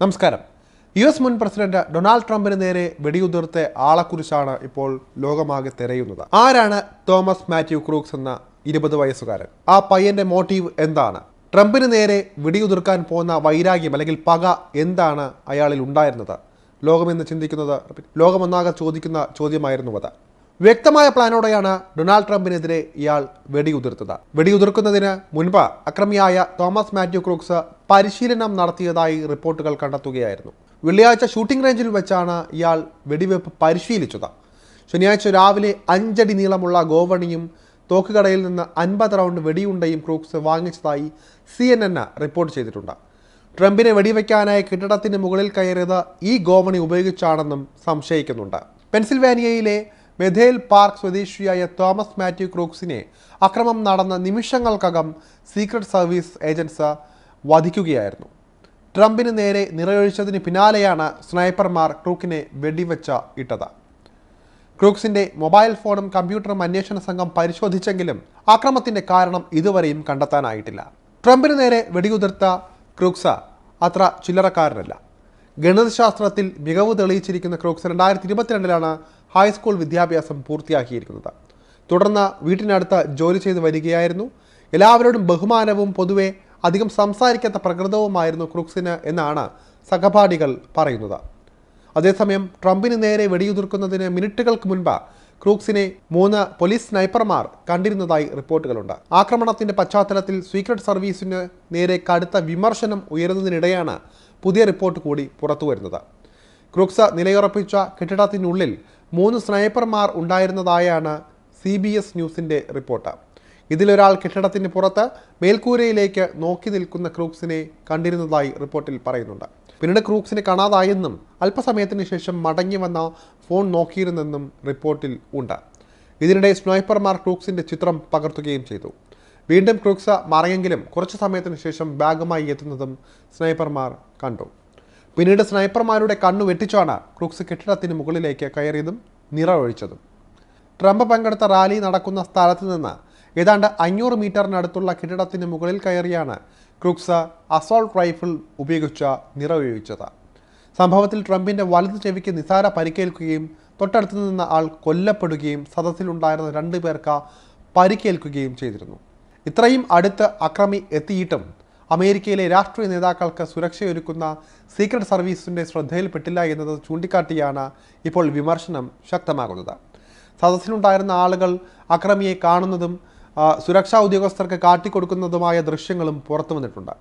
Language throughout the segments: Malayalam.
നമസ്കാരം. യു എസ് മുൻ പ്രസിഡന്റ് ഡൊണാൾഡ് ട്രംപിന് നേരെ വെടിയുതിർത്ത ആളെക്കുറിച്ചാണ് ഇപ്പോൾ ലോകമാകെ തിരയുന്നത്. ആരാണ് തോമസ് മാത്യു ക്രൂക്സ് എന്ന ഇരുപത് വയസ്സുകാരൻ? ആ പയ്യന്റെ മോട്ടീവ് എന്താണ്? ട്രംപിന് നേരെ വെടിയുതിർക്കാൻ പോകുന്ന വൈരാഗ്യം അല്ലെങ്കിൽ പക എന്താണ് അയാളിൽ ഉണ്ടായിരുന്നത്? ലോകമെന്ന് ചിന്തിക്കുന്നത് ലോകമൊന്നാകെ ചോദിക്കുന്ന ചോദ്യമായിരുന്നു അത്. വ്യക്തമായ പ്ലാനോടെയാണ് ഡൊണാൾഡ് ട്രംപിനെതിരെ ഇയാൾ വെടിയുതിർത്തത്. വെടിയുതിർക്കുന്നതിന് മുൻപ് അക്രമിയായ തോമസ് മാത്യു ക്രൂക്സ് പരിശീലനം നടത്തിയതായി റിപ്പോർട്ടുകൾ കണ്ടെത്തുകയായിരുന്നു. വെള്ളിയാഴ്ച ഷൂട്ടിംഗ് റേഞ്ചിൽ വെച്ചാണ് ഇയാൾ വെടിവെപ്പ് പരിശീലിച്ചത്. ശനിയാഴ്ച രാവിലെ അഞ്ചടി നീളമുള്ള ഗോവണിയും തോക്കുകടയിൽ നിന്ന് അൻപത് റൗണ്ട് വെടിയുണ്ടയും ക്രൂക്സ് വാങ്ങിച്ചതായി സി എൻ എൻ റിപ്പോർട്ട് ചെയ്തിട്ടുണ്ട്. ട്രംപിനെ വെടിവെക്കാനായി കെട്ടിടത്തിന് മുകളിൽ കയറിയത് ഈ ഗോവണി ഉപയോഗിച്ചാണെന്നും സംശയിക്കുന്നുണ്ട്. പെൻസിൽവാനിയയിലെ ബെഥേൽ പാർക്ക് സ്വദേശിയായ തോമസ് മാത്യു ക്രൂക്സിനെ അക്രമം നടന്ന നിമിഷങ്ങൾക്കകം സീക്രട്ട് സർവീസ് ഏജൻസ് വധിക്കുകയായിരുന്നു. ട്രംപിന് നേരെ നിറയൊഴിച്ചതിന് പിന്നാലെയാണ് സ്നൈപ്പർമാർ ക്രൂക്കിനെ വെടിവെച്ച ഇട്ടത്. ക്രൂക്സിന്റെ മൊബൈൽ ഫോണും കമ്പ്യൂട്ടറും അന്വേഷണ സംഘം പരിശോധിച്ചെങ്കിലും ആക്രമത്തിന്റെ കാരണം ഇതുവരെയും കണ്ടെത്താനായിട്ടില്ല. ട്രംപിന് നേരെ വെടിയുതിർത്ത ക്രൂക്സ് അത്ര ചില്ലറക്കാരനല്ല. ഗണിതശാസ്ത്രത്തിൽ മികവ് തെളിയിച്ചിരിക്കുന്ന ക്രൂക്സ് രണ്ടായിരത്തി ഇരുപത്തിരണ്ടിലാണ് ഹൈസ്കൂൾ വിദ്യാഭ്യാസം പൂർത്തിയാക്കിയിരിക്കുന്നത്. തുടർന്ന് വീട്ടിനടുത്ത് ജോലി ചെയ്തു വരികയായിരുന്നു. എല്ലാവരോടും ബഹുമാനവും പൊതുവെ അധികം സംസാരിക്കാത്ത പ്രകൃതവുമായിരുന്നു ക്രൂക്സിന് എന്നാണ് സഹപാഠികൾ പറയുന്നത്. അതേസമയം ട്രംപിന് നേരെ വെടിയുതിർക്കുന്നതിന് മിനിറ്റുകൾക്ക് മുൻപ് ക്രൂക്സിനെ മൂന്ന് പോലീസ് സ്നൈപ്പർമാർ കണ്ടിരുന്നതായി റിപ്പോർട്ടുകളുണ്ട്. ആക്രമണത്തിന്റെ പശ്ചാത്തലത്തിൽ സീക്രട്ട് സർവീസിന് നേരെ കടുത്ത വിമർശനം ഉയരുന്നതിനിടെയാണ് പുതിയ റിപ്പോർട്ട് കൂടി പുറത്തു വരുന്നത്. ക്രൂക്സ് നിലയുറപ്പിച്ച കെട്ടിടത്തിനുള്ളിൽ മൂന്ന് സ്നൈപ്പർമാർ ഉണ്ടായിരുന്നതായാണ് സി ബി എസ് ന്യൂസിന്റെ റിപ്പോർട്ട്. ഇതിലൊരാൾ കെട്ടിടത്തിന് പുറത്ത് മേൽക്കൂരയിലേക്ക് നോക്കി നിൽക്കുന്ന ക്രൂക്സിനെ കണ്ടിരുന്നതായി റിപ്പോർട്ടിൽ പറയുന്നുണ്ട്. പിന്നീട് ക്രൂക്സിനെ കാണാതായെന്നും അല്പസമയത്തിന് ശേഷം മടങ്ങി വന്ന ഫോൺ നോക്കിയിരുന്നെന്നും റിപ്പോർട്ടിൽ ഉണ്ട്. ഇതിനിടെ സ്നൈപ്പർമാർ ക്രൂക്സിന്റെ ചിത്രം പകർത്തുകയും ചെയ്തു. വീണ്ടും ക്രൂക്സ മറയെങ്കിലും കുറച്ചു സമയത്തിന് ശേഷം ബാഗുമായി എത്തുന്നതും സ്നൈപ്പർമാർ കണ്ടു. പിന്നീട് സ്നൈപ്പർമാരുടെ കണ്ണു വെട്ടിച്ചാണ് ക്രൂക്സ് കെട്ടിടത്തിന് മുകളിലേക്ക് കയറിയതും നിറ ഒഴിച്ചതും ട്രംപ് പങ്കെടുത്ത റാലി നടക്കുന്ന സ്ഥലത്ത് നിന്ന് ഏതാണ്ട് അഞ്ഞൂറ് മീറ്ററിനടുത്തുള്ള കെട്ടിടത്തിന് മുകളിൽ കയറിയാണ് ക്രൂക്സ അസോൾട്ട് റൈഫിൾ ഉപയോഗിച്ച നിറവൊഴിച്ചത്. സംഭവത്തിൽ ട്രംപിന്റെ വലതു ചെവിക്ക് നിസാര പരിക്കേൽക്കുകയും തൊട്ടടുത്ത് നിന്ന ആൾ കൊല്ലപ്പെടുകയും സദസ്സിലുണ്ടായിരുന്ന രണ്ടു പേർക്ക് പരിക്കേൽക്കുകയും ചെയ്തിരുന്നു. ഇത്രയും അടുത്ത് അക്രമി എത്തിയിട്ടും അമേരിക്കയിലെ രാഷ്ട്രീയ നേതാക്കൾക്ക് സുരക്ഷയൊരുക്കുന്ന സീക്രട്ട് സർവീസിന്റെ ശ്രദ്ധയിൽപ്പെട്ടില്ല എന്നത് ചൂണ്ടിക്കാട്ടിയാണ് ഇപ്പോൾ വിമർശനം ശക്തമാകുന്നത്. സദസ്സിലുണ്ടായിരുന്ന ആളുകൾ അക്രമിയെ കാണുന്നതും സുരക്ഷാ ഉദ്യോഗസ്ഥർക്ക് കാട്ടിക്കൊടുക്കുന്നതുമായ ദൃശ്യങ്ങളും പുറത്തു വന്നിട്ടുണ്ട്.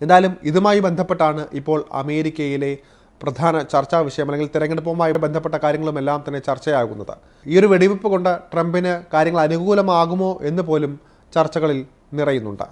എന്തായാലും ഇതുമായി ബന്ധപ്പെട്ടാണ് ഇപ്പോൾ അമേരിക്കയിലെ പ്രധാന ചർച്ചാ വിഷയം അല്ലെങ്കിൽ തിരഞ്ഞെടുപ്പുമായി ബന്ധപ്പെട്ട കാര്യങ്ങളുമെല്ലാം തന്നെ ചർച്ചയാകുന്നത്. ഈ ഒരു വെടിവെപ്പ് കൊണ്ട് ട്രംപിന് കാര്യങ്ങൾ അനുകൂലമാകുമോ എന്ന് പോലും ചർച്ചകളിൽ നിറയുന്നുണ്ട്.